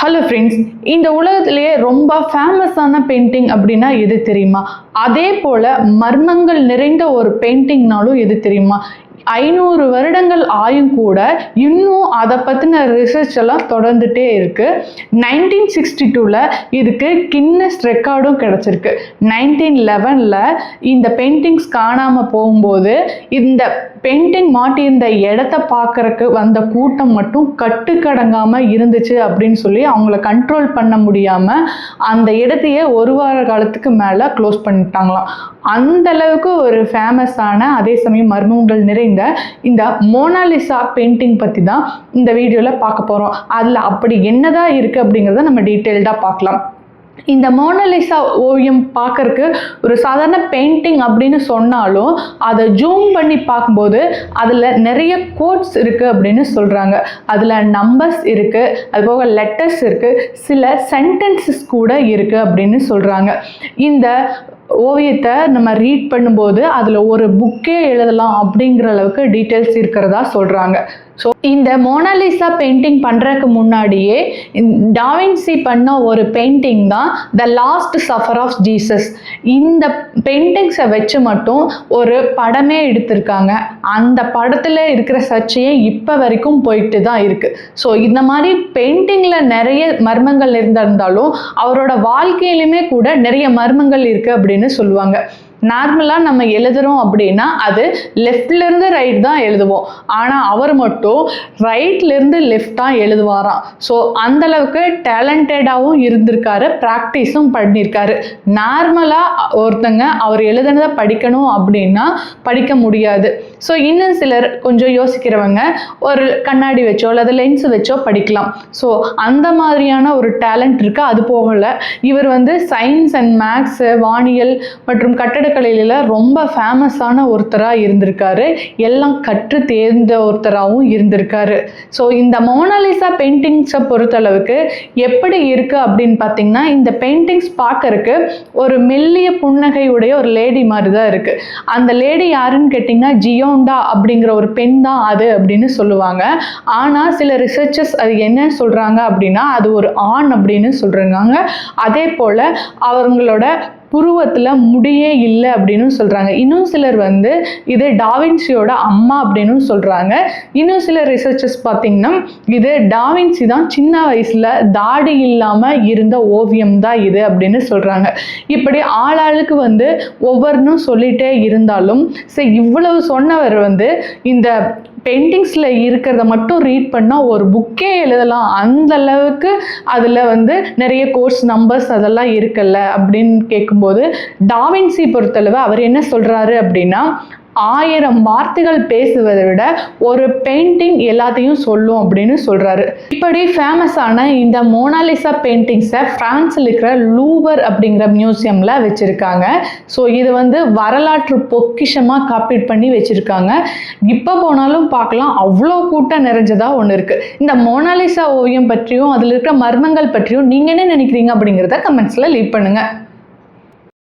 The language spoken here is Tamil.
ஹலோ ஃப்ரெண்ட்ஸ் இந்த உலகத்திலேயே ரொம்ப ஃபேமஸான பெயிண்டிங் அப்படின்னா எது தெரியுமா? அதே போல் மர்மங்கள் நிறைந்த ஒரு பெயிண்டிங்னாலும் எது தெரியுமா? ஐநூறு வருடங்கள் ஆயும் கூட இன்னும் அதை பற்றின ரிசர்ச் எல்லாம் தொடர்ந்துட்டே இருக்குது நைன்டீன் சிக்ஸ்டி டூவில் இதுக்கு கின்னஸ் ரெக்கார்டும் கிடச்சிருக்கு. நைன்டீன் லெவனில் இந்த பெயிண்டிங்ஸ் காணாமல் போகும்போது இந்த பெயிண்டிங் மாட்டியிருந்த இடத்த பார்க்குறக்கு வந்த கூட்டம் மட்டும் கட்டுக்கடங்காமல் இருந்துச்சு அப்படின்னு சொல்லி அவங்கள கண்ட்ரோல் பண்ண முடியாமல் அந்த இடத்தையே ஒரு வார காலத்துக்கு மேலே க்ளோஸ் பண்ணிட்டாங்களாம். அந்த அளவுக்கு ஒரு ஃபேமஸான அதே சமயம் மர்மங்கள் நிறைந்த இந்த மோனாலிசா பெயிண்டிங் பற்றி தான் இந்த வீடியோவில் பார்க்க போகிறோம் அதில் அப்படி என்னதான் இருக்குது அப்படிங்கிறத நம்ம டீட்டெயில்டாக பார்க்கலாம். இந்த மோனலிசா ஓவியம் பார்க்கறக்கு ஒரு சாதாரண பெயிண்டிங் அப்படின்னு சொன்னாலும் அதை ஜூம் பண்ணி பார்க்கும்போது அதில் நிறைய கோட்ஸ் இருக்குது அப்படின்னு சொல்கிறாங்க அதில் நம்பர்ஸ் இருக்குது அதுபோக லெட்டர்ஸ் இருக்குது சில சென்டென்சஸ் கூட இருக்குது அப்படின்னு சொல்கிறாங்க இந்த ஓவியத்தை நம்ம ரீட் பண்ணும்போது அதில் ஒரு புக்கே எழுதலாம் அப்படிங்கிற அளவுக்கு டீட்டெயில்ஸ் இருக்கிறதா சொல்கிறாங்க ஸோ இந்த மோனாலிசா பெயிண்டிங் பண்ணுறதுக்கு முன்னாடியே டாவின்சி பண்ண ஒரு பெயிண்டிங் தான் the last supper of Jesus இந்த பெயிண்டிங்ஸை வச்சு மட்டும் ஒரு படமே எடுத்திருக்காங்க. அந்த படத்தில் இருக்கிற சர்ச்சையே இப்போ வரைக்கும் போயிட்டு தான் இருக்குது ஸோ இந்த மாதிரி பெயிண்டிங்கில் நிறைய மர்மங்கள் இருந்திருந்தாலும் அவரோட வாழ்க்கையிலுமே கூட நிறைய மர்மங்கள் இருக்குது அப்படின்னு சொல்லுவாங்க. நார்மலாக நம்ம எழுதுகிறோம் அப்படின்னா அது லெஃப்ட்லேருந்து ரைட் தான் எழுதுவோம். ஆனால் அவர் மட்டும் ரைட்லேருந்து லெஃப்ட் தான் எழுதுவாராம். ஸோ அந்தளவுக்கு டேலண்டடாகவும் இருந்திருக்காரு ப்ராக்டிஸும் பண்ணியிருக்காரு நார்மலாக ஒருத்தங்க அவர் எழுதுனதை படிக்கணும் அப்படின்னா படிக்க முடியாது. ஸோ இன்னும் சிலர் கொஞ்சம் யோசிக்கிறவங்க ஒரு கண்ணாடி வச்சோ அல்லது லென்ஸ் வச்சோ படிக்கலாம். ஸோ அந்த மாதிரியான ஒரு டேலண்ட் இருக்குது அது போகலை. இவர் வந்து சயின்ஸ் அண்ட் மேக்ஸு வானியல் மற்றும் கட்டடக்கலையில் ரொம்ப ஃபேமஸான ஒருத்தராக இருந்திருக்காரு. எல்லாம் கற்று தேர்ந்த ஒருத்தராகவும் இருந்திருக்காரு. ஸோ இந்த மோனாலிசா பெயிண்டிங்ஸை பொறுத்தளவுக்கு எப்படி இருக்குது அப்படின்னு பார்த்தீங்கன்னா இந்த பெயிண்டிங்ஸ் பார்க்கறக்கு ஒரு மெல்லிய புன்னகையுடைய ஒரு லேடி மாதிரி தான் இருக்குது அந்த லேடி யாருன்னு கேட்டிங்கன்னா ஜியோண்டா அப்படிங்கிற ஒரு பெண் தான் அது அப்படின்னு சொல்லுவாங்க. ஆனால் சில ரிசர்ச்சர்ஸ் அது என்ன சொல்கிறாங்க அப்படின்னா அது ஒரு ஆண் அப்படின்னு சொல்கிறாங்க அதே போல் அவங்களோட புருவத்தில் முடியே இல்லை அப்படின்னு சொல்கிறாங்க இன்னும் சிலர் வந்து இது டாவின்சியோட அம்மா அப்படின்னு சொல்கிறாங்க இன்னும் சில ரிசர்ச்சர்ஸ் பார்த்திங்கன்னா இது டாவின்சி தான் சின்ன வயசில் தாடி இல்லாமல் இருந்த ஓவியம் தான் இது அப்படின்னு சொல்கிறாங்க இப்படி ஆளாளுக்கு வந்து ஒவ்வொன்றும் சொல்லிகிட்டே இருந்தாலும் சரி இவ்வளவு சொன்னவர் வந்து இந்த பெயிண்டிங்ஸில் இருக்கிறத மட்டும் ரீட் பண்ணால் ஒரு புக்கே எழுதலாம். அந்த அளவுக்கு அதில் வந்து நிறைய கோர்ஸ் நம்பர்ஸ் அதெல்லாம் இருக்குல்ல அப்படின்னு பார்க்கும்போது டாவின்சி பொறுத்தளவு அவர் என்ன சொல்கிறாரு அப்படின்னா ஆயிரம் வார்த்தைகள் பேசுவதை விட ஒரு பெயிண்டிங் எல்லாத்தையும் சொல்லும் அப்படின்னு சொல்கிறாரு இப்படி ஃபேமஸான இந்த மோனாலிசா பெயிண்டிங்ஸை ஃப்ரான்ஸில் இருக்கிற லூவர் அப்படிங்கிற மியூசியமில் வச்சுருக்காங்க. ஸோ இது வந்து வரலாற்று பொக்கிஷமாக காப்பீட் பண்ணி வச்சுருக்காங்க. இப்போ போனாலும் பார்க்கலாம் அவ்வளோ கூட்டம் நிறைஞ்சதாக ஒன்று இருக்குது இந்த மோனாலிசா ஓவியம் பற்றியும் அதில் இருக்கிற மர்மங்கள் பற்றியும் நீங்கள் என்ன நினைக்கிறீங்க அப்படிங்கிறத கமெண்ட்ஸில் லீவ் பண்ணுங்கள்